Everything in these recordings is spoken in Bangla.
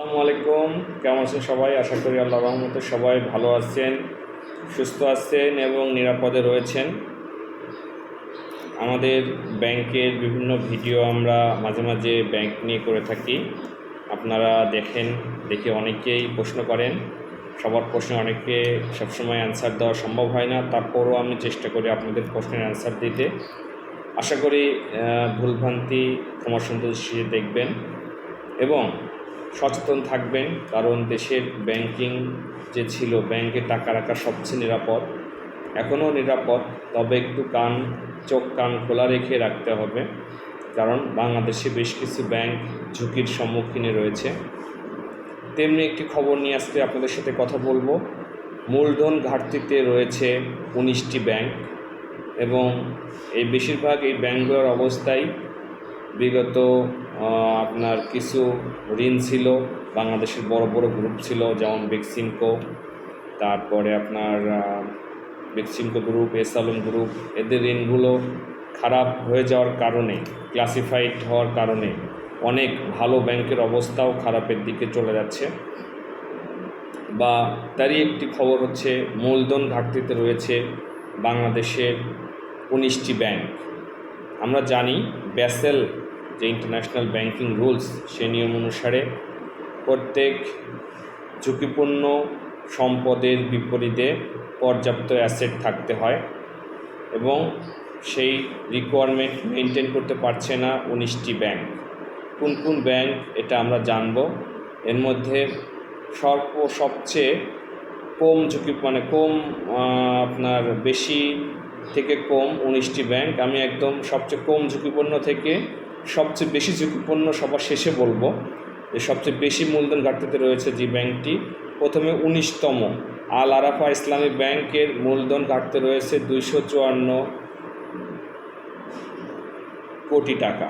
আসসালামু আলাইকুম। কেমন আছেন সবাই? আশা করি আল্লাহ রহমতে সবাই ভালো আছেন, সুস্থ আছেন এবং নিরাপদে রয়েছেন। আমাদের ব্যাংকের বিভিন্ন ভিডিও আমরা মাঝে মাঝে ব্যাংক নিয়ে করে থাকি। আপনারা দেখেন, দেখে অনেকেই প্রশ্ন করেন। সবার প্রশ্নে অনেকে সবসময় অ্যান্সার দেওয়া সম্ভব হয় না, তারপরও আমি চেষ্টা করি আপনাদের প্রশ্নের অ্যান্সার দিতে। আশা করি ভুলভ্রান্তি ক্ষমা দেখবেন। এবং সচেতন থাকবেন, কারণ দেশের ব্যাংকিং যে ছিল ব্যাংকে টাকা রাখা সবচেয়ে নিরাপদ। এখনও নিরাপদ, তবে একটু কান, চোখ, কান খোলা রেখে রাখতে হবে, কারণ বাংলাদেশে বেশ কিছু ব্যাংক ঝুঁকির সম্মুখীনে রয়েছে। তেমনি একটি খবর নিয়ে আজকে আপনাদের সাথে কথা বলব। মূলধন ঘাটতিতে রয়েছে উনিশটি ব্যাংক এবং এই বেশিরভাগ এই ব্যাংকগুলোর অবস্থায় বিগত আপনার কিছু ঋণ ছিল, বাংলাদেশের বড় বড় গ্রুপ ছিল, যেমন বেক্সিমকো তারপরে আপনার বেক্সিমকো গ্রুপ এসালম গ্রুপ এদের ঋণগুলো খারাপ হয়ে যাওয়ার কারণে ক্লাসিফাইড হওয়ার কারণে অনেক ভালো ব্যাংকের অবস্থাও খারাপের দিকে চলে যাচ্ছে। বা তারই একটি খবর হচ্ছে, মূলধন ঘাটতিতে রয়েছে বাংলাদেশের উনিশটি ব্যাংক। আমরা জানি ব্যাসেল যে ইন্টারন্যাশনাল ব্যাংকিং রুলস সে নিয়ম অনুসারে প্রত্যেক ঝুঁকিপূর্ণ সম্পদের বিপরীতে পর্যাপ্ত অ্যাসেট থাকতে হয় এবং সেই রিকোয়ারমেন্ট মেনটেন করতে পারছে না উনিশটি ব্যাংক কোন কোন ব্যাংক এটা আমরা জানব। এর মধ্যে সর্ব সবচেয়ে কম ঝুঁকি মানে কম আপনার বেশি থেকে কম উনিশটি ব্যাংক আমি একদম সবচেয়ে কম ঝুঁকিপূর্ণ থেকে সবচেয়ে বেশি ঝুঁকিপূর্ণ সবার শেষে বলব, যে সবচেয়ে বেশি মূলধন ঘাটতিতে রয়েছে যে ব্যাংকটি, প্রথমে উনিশতম আল আরাফা ইসলামী ব্যাংকের মূলধন ঘাটতি রয়েছে দুইশো চুয়ান্ন কোটি টাকা।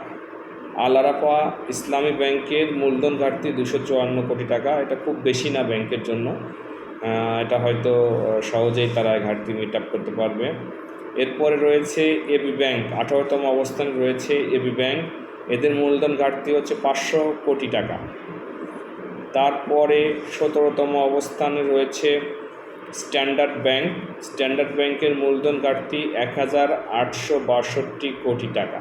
আল আরাফা ইসলামী ব্যাংকের মূলধন ঘাটতি দুশো চুয়ান্ন কোটি টাকা, এটা খুব বেশি না ব্যাংকের জন্য। এটা হয়তো সহজেই তারা ঘাটতি মিট আপ করতে পারবে। এরপরে রয়েছে এবি ব্যাংক, আঠারোতম অবস্থানে রয়েছে এবি ব্যাংক। এদের মূলধন ঘাটতি হচ্ছে পাঁচশো কোটি টাকা। তারপরে সতেরোতম অবস্থানে রয়েছে স্ট্যান্ডার্ড ব্যাংক। স্ট্যান্ডার্ড ব্যাংকের মূলধন ঘাটতি এক হাজার আটশো বাষট্টি কোটি টাকা।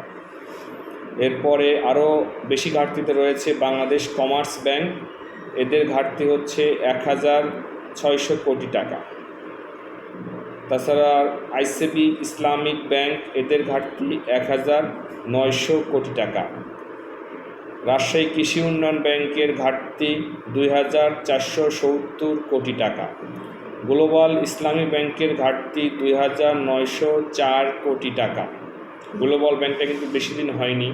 এরপরে আরও বেশি ঘাটতিতে রয়েছে বাংলাদেশ কমার্স ব্যাংক। এদের ঘাটতি হচ্ছে এক হাজার ছয়শো কোটি টাকা। তাছাড়া আইসিবি, ইসলামিক ব্যাংক, এদের ঘাটতি এক হাজার নয়শো কোটি টাকা। রাজশাহী কৃষি উন্নয়ন ব্যাংকের ঘাটতি দুই হাজার চারশো সত্তর কোটি টাকা। গ্লোবাল ইসলামী ব্যাংকের ঘাটতি দুই হাজার নয়শো চার কোটি টাকা। গ্লোবাল ব্যাংকটা কিন্তু বেশি দিন হয়নি,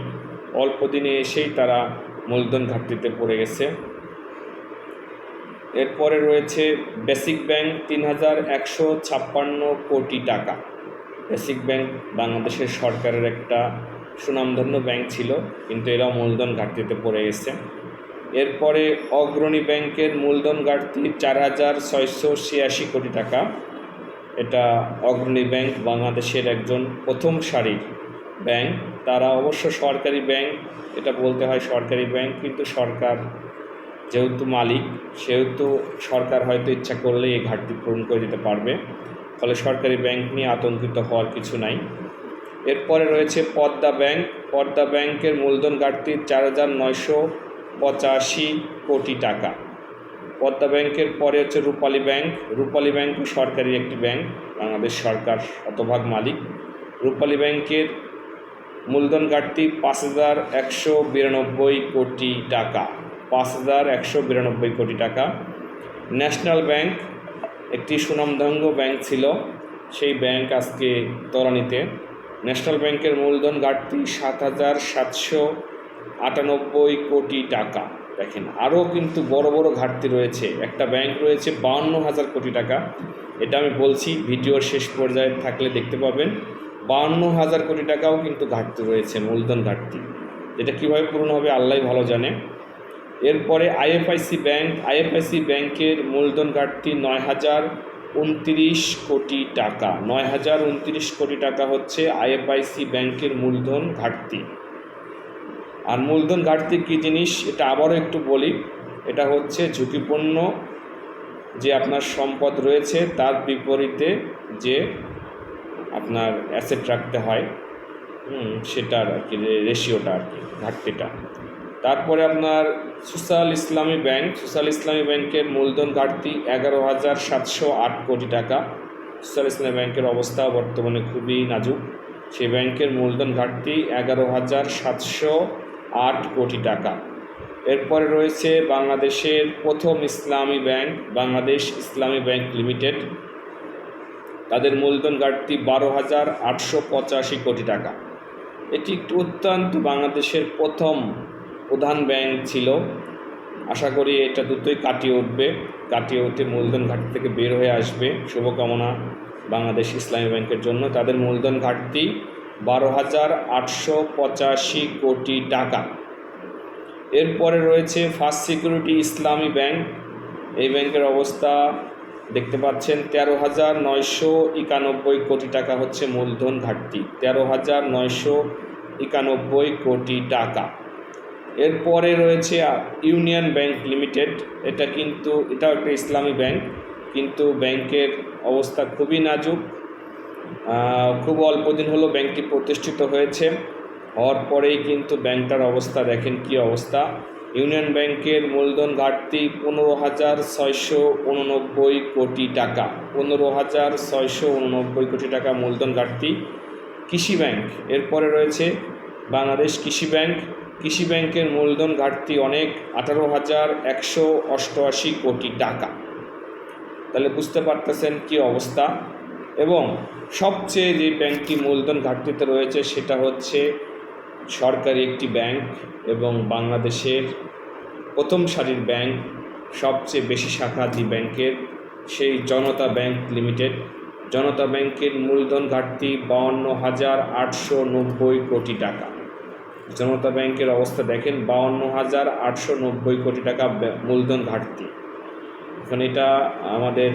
অল্প দিনে এসেই তারা মূলধন ঘাটতিতে পড়ে গেছে। এরপরে রয়েছে বেসিক ব্যাংক তিন হাজার একশো ছাপ্পান্ন কোটি টাকা। বেসিক ব্যাংক বাংলাদেশের সরকারের একটা সুনামধন্য ব্যাংক ছিল, কিন্তু এরাও মূলধন ঘাটতিতে পড়ে গেছে। এরপরে অগ্রণী ব্যাংকের মূলধন ঘাটতি চার হাজার ছয়শো ছিয়াশি কোটি টাকা। এটা অগ্রণী ব্যাংক বাংলাদেশের একজন প্রথম সারির ব্যাংক। তারা অবশ্য সরকারি ব্যাংক, এটা বলতে হয় সরকারি ব্যাংক, কিন্তু সরকার যেহেতু মালিক, সেহেতু সরকার হয়তো ইচ্ছা করলে এই ঘাটতি পূরণ করে দিতে পারবে। ফলে সরকারি ব্যাংক নিয়ে আতঙ্কিত হওয়ার কিছু নাই। এরপরে রয়েছে পদ্মা ব্যাংক। পদ্মা ব্যাংকের মূলধন ঘাটতি চার হাজার নয়শো পঁচাশি কোটি টাকা। পদ্মা ব্যাংকের পরে হচ্ছে রূপালী ব্যাংক। রূপালী ব্যাংক সরকারি একটি ব্যাংক, বাংলাদেশ সরকার শতভাগ মালিক। রূপালী ব্যাংকের মূলধন ঘাটতি পাঁচ হাজার একশো বিরানব্বই কোটি টাকা। পাঁচ হাজার একশো বিরানব্বই কোটি টাকা। ন্যাশনাল ব্যাংক একটি সুনামধঙ্গ ব্যাংক ছিল। সেই ব্যাংক আজকে তলানিতে। ন্যাশনাল ব্যাংকের মূলধন ঘাটতি সাত হাজার সাতশো আটানব্বই কোটি টাকা। দেখেন, আরও কিন্তু বড় বড় ঘাটতি রয়েছে। একটা ব্যাংক রয়েছে বাউন্ন হাজার কোটি টাকা। এটা আমি বলছি, ভিডিওর শেষ পর্যায়ে থাকলে দেখতে পাবেন। বাউন্ন হাজার কোটি টাকাও কিন্তু ঘাটতি রয়েছে, মূলধন ঘাটতি। যেটা কীভাবে পূরণ হবে আল্লাহ ভালো জানে। এরপরে আইএফআইসি ব্যাংক, আইএফআইসি ব্যাংকের মূলধন ঘাটতি নয় হাজার উনত্রিশ কোটি টাকা। নয় হাজার উনত্রিশ কোটি টাকা হচ্ছে আইএফআইসি ব্যাংকের মূলধন ঘাটতি। আর মূলধন ঘাটতি কী জিনিস? এটা আবারও একটু বলি। এটা হচ্ছে ঝুঁকিপূর্ণ যে আপনার সম্পদ রয়েছে, তার বিপরীতে যে আপনার অ্যাসেট রাখতে হয়। সেটার আর কি রেশিওটা আর কি, ঘাটতিটা। তারপরে আপনার সোশ্যাল ইসলামী ব্যাংক সোশ্যাল ইসলামী ব্যাংকের মূলধন ঘাটতি এগারো হাজার সাতশো আট কোটি টাকা। সোশ্যাল ইসলামী ব্যাংকের অবস্থা বর্তমানে খুবই নাজুক। সেই ব্যাংকের মূলধন ঘাটতি এগারো হাজার সাতশো আট কোটি টাকা। এরপরে রয়েছে বাংলাদেশের প্রথম ইসলামী ব্যাংক, বাংলাদেশ ইসলামী ব্যাংক লিমিটেড। তাদের মূলধন ঘাটতি বারো হাজার আটশো পঁচাশি কোটি টাকা। এটি একটি অত্যন্ত বাংলাদেশের প্রথম প্রধান ব্যাংক ছিল। আশা করি এটা দ্রুতই কাটিয়ে উঠবে। কাটিয়ে উঠে মূলধন ঘাটতি থেকে বের হয়ে আসবে। শুভকামনা বাংলাদেশ ইসলামী ব্যাংকের জন্য। তাদের মূলধন ঘাটতি বারো হাজার আটশো পঁচাশি কোটি টাকা। এরপরে রয়েছে ফার্স্ট সিকিউরিটি ইসলামী ব্যাংক। এই ব্যাংকের অবস্থা দেখতে পাচ্ছেন, তেরো হাজার নয়শো একানব্বই কোটি টাকা হচ্ছে মূলধন ঘাটতি। তেরো হাজার নয়শো একানব্বই কোটি টাকা। এরপরে রয়েছে ইউনিয়ন ব্যাংক লিমিটেড। এটা কিন্তু, এটাও একটা ইসলামী ব্যাংক, কিন্তু ব্যাংকের অবস্থা খুবই নাজুক। খুব অল্প দিন হলো ব্যাংকটি প্রতিষ্ঠিত হয়েছে। হওয়ার পরেই কিন্তু ব্যাংকটার অবস্থা, দেখেন কি অবস্থা। ইউনিয়ন ব্যাংকের মূলধন ঘাটতি পনেরো হাজার ছয়শো উননব্বই কোটি টাকা। পনেরো হাজার ছয়শো উননব্বই কোটি টাকা মূলধন ঘাটতি কৃষি ব্যাংক। এরপরে রয়েছে বাংলাদেশ কৃষি ব্যাংক। কৃষি ব্যাংকের মূলধন ঘাটতি অনেক, আঠারো হাজার একশো অষ্টআশি কোটি টাকা। তাহলে বুঝতে পারতেছেন কি অবস্থা? এবং সবচেয়ে যে ব্যাংকটি মূলধন ঘাটতিতে রয়েছে সেটা হচ্ছে সরকারি একটি ব্যাংক এবং বাংলাদেশের প্রথম সারির ব্যাংক, সবচেয়ে বেশি শাখা যে ব্যাংকের, সেই জনতা ব্যাংক লিমিটেড। জনতা ব্যাংকের মূলধন ঘাটতি বাউন্ন হাজার আটশো নব্বই কোটি টাকা। জনতা ব্যাংকের অবস্থা দেখেন, বাউন্ন হাজার আটশো নব্বই কোটি টাকা মূলধন ঘাটতি। এখন এটা আমাদের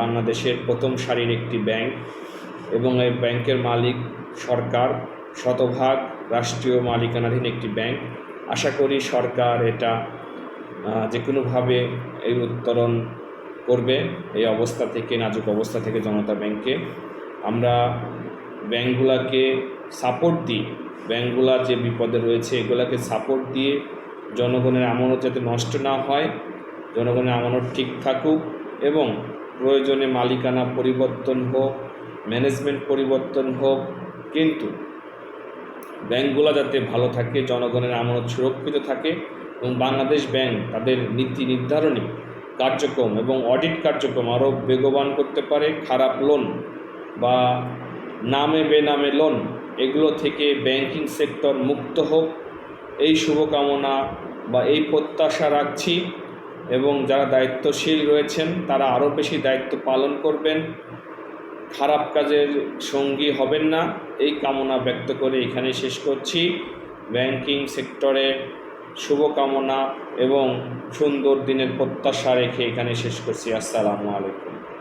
বাংলাদেশের প্রথম সারির একটি ব্যাংক এবং এই ব্যাংকের মালিক সরকার, শতভাগ রাষ্ট্রীয় মালিকানাধীন একটি ব্যাংক। আশা করি সরকার এটা যে কোনোভাবে এই উত্তরণ করবে, এই অবস্থা থেকে, নাজুক অবস্থা থেকে জনতা ব্যাংকে আমরা ব্যাংকগুলোকে সাপোর্ট দিই ব্যাংকগুলা যে বিপদে রয়েছে, এগুলাকে সাপোর্ট দিয়ে জনগণের আমানত যাতে নষ্ট না হয়, জনগণের আমানত ঠিক থাকুক এবং প্রয়োজনে মালিকানা পরিবর্তন হোক ম্যানেজমেন্ট পরিবর্তন হোক, কিন্তু ব্যাংকগুলো যাতে ভালো থাকে, জনগণের আমানত সুরক্ষিত থাকে এবং বাংলাদেশ ব্যাংক তাদের নীতি নির্ধারণী কার্যক্রম এবং অডিট কার্যক্রম আরও বেগবান করতে পারে, খারাপ লোন বা নামে বেনামে লোন, এগুলো থেকে ব্যাংকিং সেক্টর মুক্ত হোক। এই শুভকামনা বা এই প্রত্যাশা রাখছি এবং যারা দায়িত্বশীল রয়েছেন, তারা আরও বেশি দায়িত্ব পালন করবেন। খারাপ কাজের সঙ্গী হবেন না। এই কামনা ব্যক্ত করে এখানে শেষ করছি। ব্যাংকিং সেক্টরে শুভকামনা এবং সুন্দর দিনের প্রত্যাশা রেখে এখানে শেষ করছি। আসসালামু আলাইকুম।